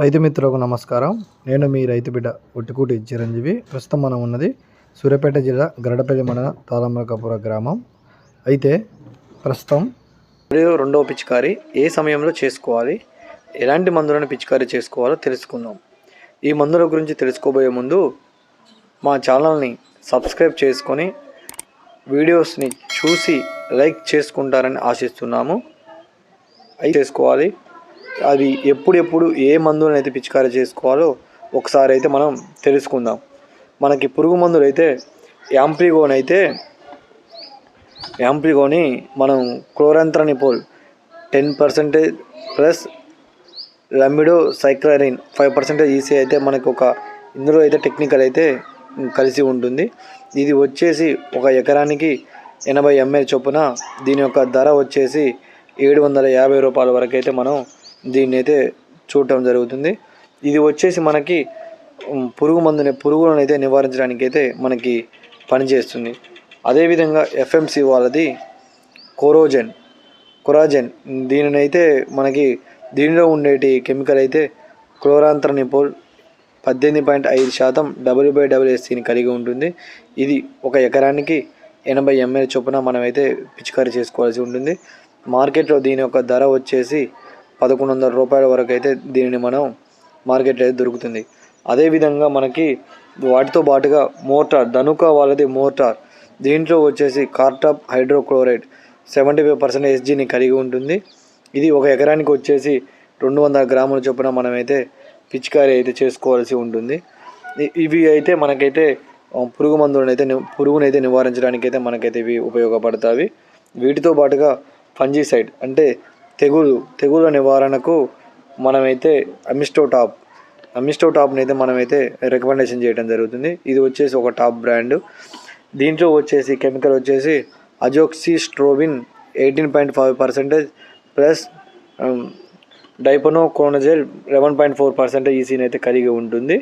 రైతు మిత్రులకు నమస్కారం. నేను మీ రైతు బిడ్డ ఒట్టికూటి చిరంజీవి. ప్రస్తుతం మనం ఉన్నది సూర్యాపేట జిల్లా గరడపల్లి మండలం తాళమరకాపుర గ్రామం. అయితే ప్రస్తుతం మరియు రెండవ పిచికారి ఏ సమయంలో చేసుకోవాలి? ఎలాంటి మందులను పిచికారీ చేసుకోవాలో తెలుసుకుందాం. ఈ మందుల గురించి తెలుసుకోబోయే ముందు మా ఛానల్ని సబ్స్క్రైబ్ చేసుకొని వీడియోస్ని చూసి లైక్ చేసుకుంటారని ఆశిస్తున్నాము. అవి చేసుకోవాలి. అది ఎప్పుడెప్పుడు ఏ మందులను అయితే పిచికారీ చేసుకోవాలో ఒకసారి అయితే మనం తెలుసుకుందాం. మనకి పురుగు మందులు అయితే యాంప్రిగోన్ అయితే యాంప్రిగోని మనం chlorantraniliprole ten percentage plus lambda cyhalothrin five percentage EC అయితే మనకు ఒక ఇందులో అయితే టెక్నికల్ అయితే కలిసి ఉంటుంది. ఇది వచ్చేసి ఒక ఎకరానికి ఎనభై ఎంఎల్ చొప్పున దీని యొక్క ధర వచ్చేసి ఏడు వందల యాభై రూపాయల వరకు అయితే మనం దీన్ని అయితే చూడటం జరుగుతుంది. ఇది వచ్చేసి మనకి పురుగు మందుని పురుగులను అయితే నివారించడానికి అయితే మనకి పనిచేస్తుంది. అదేవిధంగా ఎఫ్ఎంసి వాళ్ళది కోరోజెన్ కొరాజెన్ దీనిని అయితే మనకి దీనిలో ఉండేటి కెమికల్ అయితే క్లోరాంత్రనిపోల్ పద్దెనిమిది పాయింట్ ఐదు శాతం డబ్ల్యూ బై డబ్ల్యూఎస్సీని కలిగి ఉంటుంది. ఇది ఒక ఎకరానికి ఎనభై ఎంఎల్ చొప్పున మనమైతే పిచికారీ చేసుకోవాల్సి ఉంటుంది. మార్కెట్లో దీని యొక్క ధర వచ్చేసి పదకొండు వందల రూపాయల వరకు అయితే దీనిని మనం మార్కెట్లో అయితే దొరుకుతుంది. అదేవిధంగా మనకి వాటితో పాటుగా మోటార్ ధనుక వాళ్ళది మోటార్ దీంట్లో వచ్చేసి cartap hydrochloride seventy five percent ఎస్జీని కలిగి ఉంటుంది. ఇది ఒక ఎకరానికి వచ్చేసి రెండు వందల గ్రాముల చొప్పున మనమైతే పిచికారీ అయితే చేసుకోవాల్సి ఉంటుంది. ఇవి అయితే మనకైతే పురుగు మందులను అయితే పురుగును అయితే నివారించడానికి అయితే మనకైతే ఇవి ఉపయోగపడతాయి. వీటితో పాటుగా ఫంజీసైడ్ అంటే తెగులు తెగుల నివారణకు మనమైతే అమిస్టో టాప్ అమిస్టో టాప్ని అయితే మనమైతే రికమెండేషన్ చేయడం జరుగుతుంది. ఇది వచ్చేసి ఒక టాప్ బ్రాండ్. దీంట్లో వచ్చేసి కెమికల్ వచ్చేసి azoxystrobin eighteen point five percentage plus difenoconazole eleven point four percentage ఈసీని అయితే కలిగి ఉంటుంది.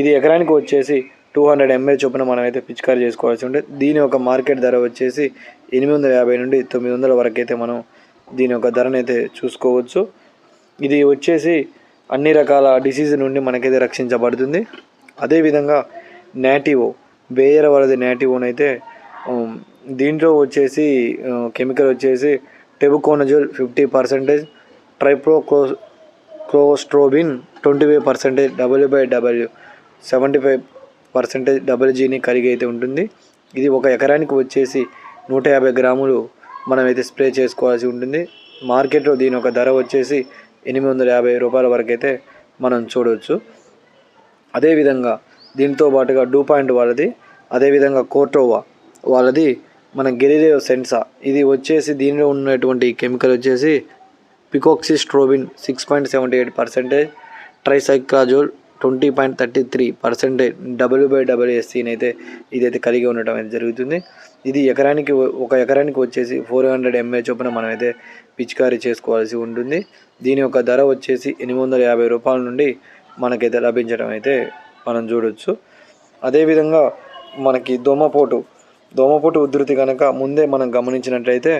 ఇది ఎకరానికి వచ్చేసి టూ హండ్రెడ్ ఎంఏ చొప్పున మనమైతే పిచికారీ చేసుకోవాల్సి ఉంటుంది. దీని యొక్క మార్కెట్ ధర వచ్చేసి ఎనిమిది వందల యాభై నుండి తొమ్మిది వందల వరకు అయితే మనం దీని యొక్క ధరను అయితే చూసుకోవచ్చు. ఇది వచ్చేసి అన్ని రకాల డిసీజ్ నుండి మనకైతే రక్షించబడుతుంది. అదేవిధంగా నాటివో బేయర్ వరది నాటివోనైతే అయితే దీంట్లో వచ్చేసి కెమికల్ వచ్చేసి tebuconazole fifty percentage trifloxystrobin twenty five percentage W by W seventy five percentage double జీని కలిగి అయితే ఉంటుంది. ఇది ఒక ఎకరానికి వచ్చేసి నూట యాభై గ్రాములు మనమైతే స్ప్రే చేసుకోవాల్సి ఉంటుంది. మార్కెట్లో దీని ఒక ధర వచ్చేసి ఎనిమిది వందల యాభై రూపాయల వరకు అయితే మనం చూడవచ్చు అదేవిధంగా దీంతో పాటుగా డూ పాయింట్ వాళ్ళది అదేవిధంగా కోటోవా వాళ్ళది మన గెలిలేయో సెన్సా. ఇది వచ్చేసి దీనిలో ఉన్నటువంటి కెమికల్ వచ్చేసి picoxystrobin six point seventy eight percentage tricyclazole twenty point thirty three percentage W by డబ్ల్యూఎస్సీని అయితే ఇదైతే కలిగి ఉండటం అయితే జరుగుతుంది. ఇది ఎకరానికి ఒక ఎకరానికి వచ్చేసి ఫోర్ హండ్రెడ్ ఎంఏ చొప్పున మనమైతే పిచికారీ చేసుకోవాల్సి ఉంటుంది. దీని యొక్క ధర వచ్చేసి ఎనిమిది వందల యాభై రూపాయల నుండి మనకైతే లభించడం అయితే మనం చూడొచ్చు. అదేవిధంగా మనకి దోమపోటు దోమపోటు ఉధృతి కనుక ముందే మనం గమనించినట్లయితే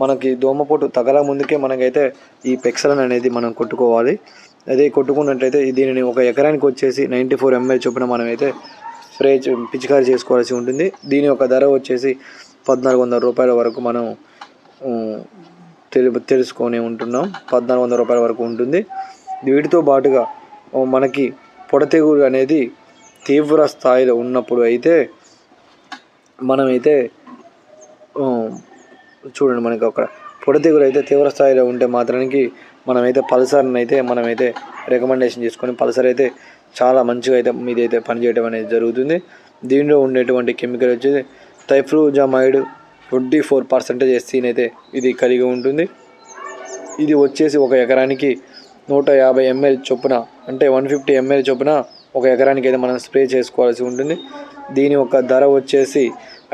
మనకి దోమపోటు తగల ముందుకే మనకైతే ఈ పెక్సలన్ అనేది మనం కొట్టుకోవాలి. అదే కొట్టుకున్నట్లయితే దీనిని ఒక ఎకరానికి వచ్చేసి నైంటీ ఫోర్ ఎంఎల్ చొప్పున మనమైతే స్ప్రే చే- పిచికారీ చేసుకోవాల్సి ఉంటుంది. దీని యొక్క ధర వచ్చేసి పద్నాలుగు వందల రూపాయల వరకు మనం తెలు తెలుసుకొని ఉంటున్నాం. పద్నాలుగు వందల రూపాయల వరకు ఉంటుంది. వీటితో పాటుగా మనకి పొడతెగులు అనేది తీవ్ర స్థాయిలో ఉన్నప్పుడు అయితే మనమైతే చూడండి మనకి ఒక పొడతీగులు అయితే తీవ్ర స్థాయిలో ఉంటే మాత్రానికి మనమైతే పల్సర్ని అయితే మనమైతే రికమెండేషన్ చేసుకొని పల్సర్ అయితే చాలా మంచిగా అయితే మీదైతే పనిచేయడం అనేది జరుగుతుంది. దీనిలో ఉండేటువంటి కెమికల్ వచ్చేసి థైఫ్రూజామైడ్ ట్వంటీ ఫోర్ పర్సెంటేజ్ ఎస్సీని అయితే ఇది కలిగి ఉంటుంది. ఇది వచ్చేసి ఒక ఎకరానికి నూట యాభై ఎంఎల్ చొప్పున అంటే వన్ ఫిఫ్టీ ఎంఎల్ చొప్పున ఒక ఎకరానికి అయితే మనం స్ప్రే చేసుకోవాల్సి ఉంటుంది. దీని యొక్క ధర వచ్చేసి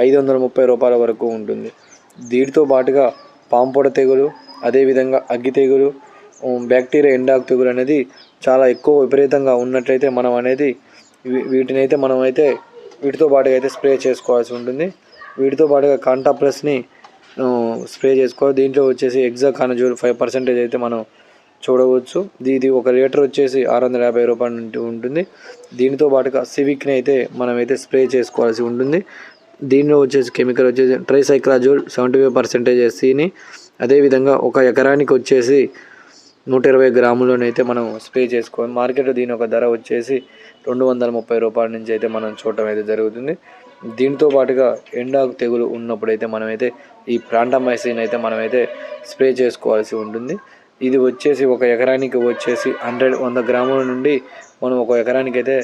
ఐదు వందల ముప్పై రూపాయల వరకు ఉంటుంది. దీనితో పాటుగా పాంపొడ తెగులు అదేవిధంగా అగ్గి తెగులు బ్యాక్టీరియా ఎండాకు తెగులు అనేది చాలా ఎక్కువ విపరీతంగా ఉన్నట్లయితే మనం అనేది వీటిని అయితే మనం అయితే వీటితో పాటుగా అయితే స్ప్రే చేసుకోవాల్సి ఉంటుంది. వీటితో పాటుగా కాంటా ప్లస్ని స్ప్రే చేసుకోవాలి. దీంట్లో వచ్చేసి ఎగ్జా కానజోల్ ఫైవ్ పర్సెంటేజ్ అయితే మనం చూడవచ్చు. ఇది ఒక లీటర్ వచ్చేసి ఆరు వందల యాభై రూపాయలు ఉంటుంది. దీనితో పాటుగా సివిక్ని అయితే మనమైతే స్ప్రే చేసుకోవాల్సి ఉంటుంది. దీనిలో వచ్చేసి కెమికల్ వచ్చేసి ట్రైసైక్లాజోల్ సెవెంటీ ఫైవ్ పర్సెంటేజ్ ఎస్సీని అదేవిధంగా ఒక ఎకరానికి వచ్చేసి నూట ఇరవై గ్రాములనైతే మనం స్ప్రే చేసుకోవాలి మార్కెట్లో దీని ఒక ధర వచ్చేసి రెండు వందల ముప్పై రూపాయల నుంచి అయితే మనం చూడటం అయితే జరుగుతుంది. దీంతో పాటుగా ఎండాకు తెగులు ఉన్నప్పుడు అయితే మనమైతే ఈ ప్రాంటమైసిన్ అయితే మనమైతే స్ప్రే చేసుకోవాల్సి ఉంటుంది. ఇది వచ్చేసి ఒక ఎకరానికి వచ్చేసి హండ్రెడ్ వంద గ్రాముల నుండి మనం ఒక ఎకరానికి అయితే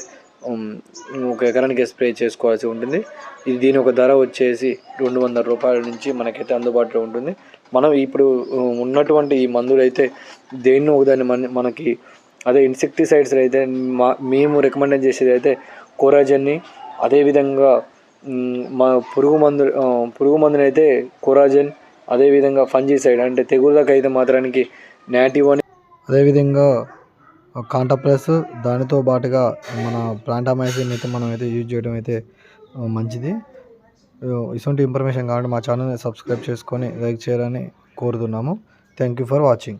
ఒక ఎకరానికి స్ప్రే చేసుకోవాల్సి ఉంటుంది. ఇది దీని ఒక ధర వచ్చేసి రెండు వందల రూపాయల నుంచి మనకైతే అందుబాటులో ఉంటుంది. మనం ఇప్పుడు ఉన్నటువంటి ఈ మందులు అయితే దేన్ని ఒకదాన్ని మన మనకి అదే ఇన్సెక్టిసైడ్స్ అయితే మా మేము రికమెండ్ చేసేది అయితే కోరాజన్ని. అదేవిధంగా మా పురుగు మందు పురుగు మందుని అయితే కోరాజన్ అదేవిధంగా ఫంజీసైడ్ అంటే తెగుళ్ళకైతే మాత్రానికి నాటివ్ అని అదేవిధంగా కాంటా ప్లస్ దానితో పాటుగా మన ప్లాంటామైసిన్ అయితే మనం అయితే యూజ్ చేయడం అయితే మంచిది. ఇటువంటి ఇన్ఫర్మేషన్ కావాలంటే మా ఛానల్ని సబ్స్క్రైబ్ చేసుకొని లైక్ చేయాలని కోరుతున్నాము. Thank you for watching.